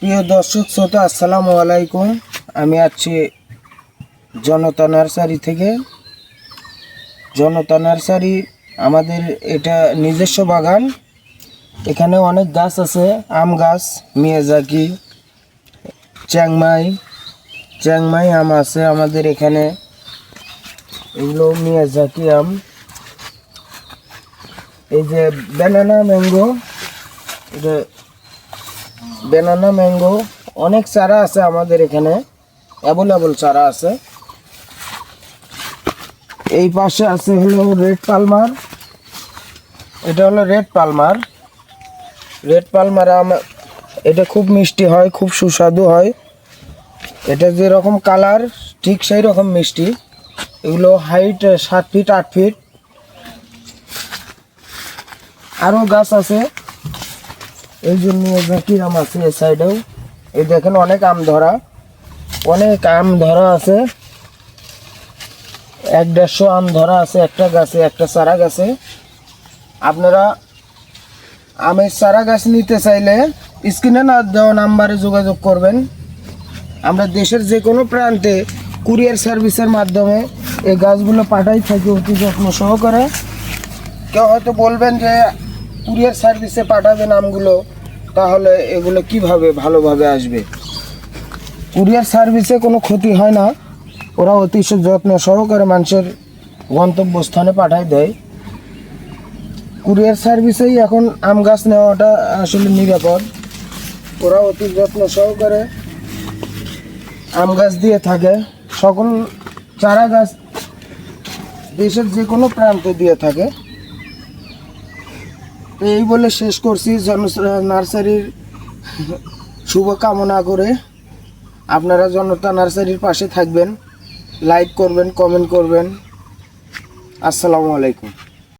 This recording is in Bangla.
প্রিয় দর্শক, শ্রোতা, আসসালামু আলাইকুম। আমি আছি জনতা নার্সারি থেকে। জনতা নার্সারি আমাদের এটা নিজস্ব বাগান। এখানে অনেক গাছ আছে, আম গাছ মিয়াজাকি চ্যাংমাই চ্যাংমাই আম আছে আমাদের এখানে। এগুলো মিয়াজাকি আম। এই যে ব্যানানা ম্যাঙ্গো এটা ব্যানানা ম্যাঙ্গো, অনেক চারা আছে আমাদের এখানে। অ্যাভেলেবল চারা আছে। এই পাশে আছে হলো রেড পালমার এটা হলো রেড পালমার রেড পালমার এটা খুব মিষ্টি হয়, খুব সুস্বাদু হয়। এটা যেরকম কালার ঠিক সেই রকম মিষ্টি। এগুলো হাইট সাত ফিট আট ফিট আরও গাছ আছে। এই জন্য জাকি আম আছে এই সাইডেও এই দেখেন অনেক আম ধরা। অনেক আম ধরা আছে। এক দেড়শো আম ধরা আছে একটা গাছে, একটা চারা গাছে। আপনারা আমের চারা গাছ নিতে চাইলে স্ক্রিনে না দেওয়া নাম্বারে যোগাযোগ করবেন। আমরা দেশের যে কোনো প্রান্তে কুরিয়ার সার্ভিসের মাধ্যমে এই গাছগুলো পাঠাই থাকি অতি যত্ন সহকারে। কেউ হয়তো বলবেন যে কুরিয়ার সার্ভিসে পাঠাবেন আমগুলো তাহলে এগুলো কীভাবে ভালোভাবে আসবে? কুরিয়ার সার্ভিসে কোনো ক্ষতি হয় না। ওরা অতি যত্ন সহকারে মানুষের গন্তব্যস্থানে পাঠায় দেয়। কুরিয়ার সার্ভিসেই এখন আম গাছ নেওয়াটা আসলে নিরাপদ। ওরা অতি যত্ন সহকারে আম গাছ দিয়ে থাকে। সকল চারা গাছ দেশের যে কোনো প্রান্তে দিয়ে থাকে। এই বলে শেষ করছি জন নার্সারির শুভকামনা করে। আপনারা জনতা নার্সারির পাশে থাকবেন লাইক করবেন কমেন্ট করবেন। আসসালামু আলাইকুম।